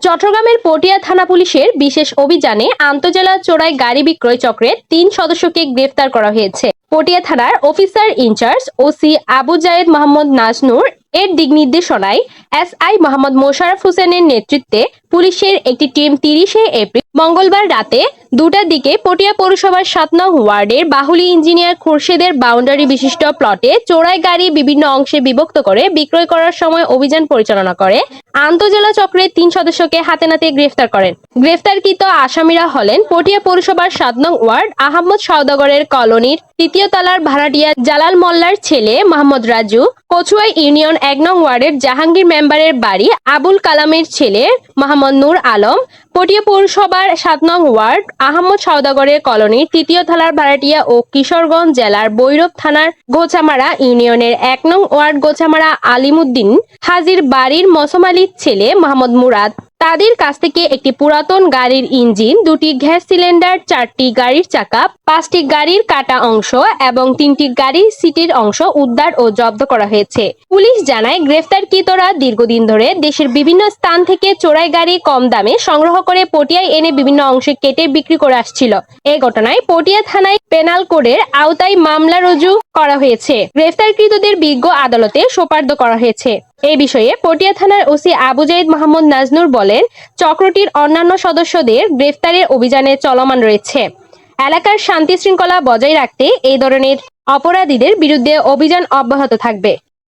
চট্টগ্রামের পটিয়া থানা পুলিশের বিশেষ অভিযানে আন্তজেলা চোরাই গাড়ি বিক্রয় চক্রের তিন সদস্যকে গ্রেফতার করা হয়েছে। পটিয়া থানার officer incharge OC Abu Zayed Mohammad Naznur এর দিক নির্দেশনায় এস আই মোহাম্মদ মোশারফ হোসেনের নেতৃত্বে পুলিশের একটি টিম তিরিশে এপ্রিল মঙ্গলবার রাতে দুটার দিকে পটিয়া পৌরসভার সাত নং ওয়ার্ডের বাহুলি ইঞ্জিনিয়ার খুরশেদের বাউন্ডারি বিশিষ্ট প্লটে চোরাই গাড়ি বিভিন্ন অংশে বিভক্ত করে বিক্রয় করার সময় অভিযান পরিচালনা করে। আন্তজেলা চক্রের তিন সদস্যকে হাতে নাতে গ্রেফতার করেন। গ্রেফতারকৃত আসামিরা হলেন পটিয়া পৌরসভার সাত নং ওয়ার্ড আহমদ সওদাগরের কলোনির তৃতীয় তলার ভাড়াটিয়া জালাল মোল্লার ছেলে মোহাম্মদ রাজু, কচুয়া ইউনিয়ন এক নং ওয়ার্ডের জাহাঙ্গীর মেম্বারের বাড়ি আবুল কালামের ছেলে মোহাম্মদ নূর আলম পটিয়া পৌরসভার সাত নং ওয়ার্ড, আহমদ সওদাগরের কলোনির তৃতীয় থালার ভাড়াটিয়া ও কিশোরগঞ্জ জেলার বৈরব থানার গোছামারা ইউনিয়নের এক নং ওয়ার্ড গোছামারা আলিমুদ্দিন হাজির বাড়ির মসম আলীর ছেলে মোহাম্মদ মুরাদ। তাদের কাছ থেকে একটি পুরাতন গাড়ির ইঞ্জিন, দুটি গ্যাস সিলিন্ডার, চারটি গাড়ির চাকা, পাঁচটি গাড়ির কাটা অংশ এবং তিনটি গাড়ির সিটের অংশ উদ্ধার ও জব্দ করা হয়েছে। পুলিশ জানায়, গ্রেফতারকৃতরা দীর্ঘদিন ধরে দেশের বিভিন্ন স্থান থেকে চোরাই গাড়ি কম দামে সংগ্রহ করে পটিয়ায় এনে বিভিন্ন অংশে কেটে বিক্রি করে আসছিল। এ ঘটনায় পটিয়া থানায় পেনাল কোডের আওতায় মামলা রুজু করা হয়েছে। গ্রেফতারকৃতদের বিজ্ঞ আদালতে সোপার্দ করা হয়েছে। এই বিষয়ে পটিয়া থানার ওসি আবু জাইদ মোহাম্মদ নাজনুর বলেন, চক্রটির অন্যান্য সদস্যদের গ্রেফতারের অভিযানে চলমান রয়েছে। এলাকার শান্তি শৃঙ্খলা বজায় রাখতে এই ধরনের অপরাধীদের বিরুদ্ধে অভিযান অব্যাহত থাকবে।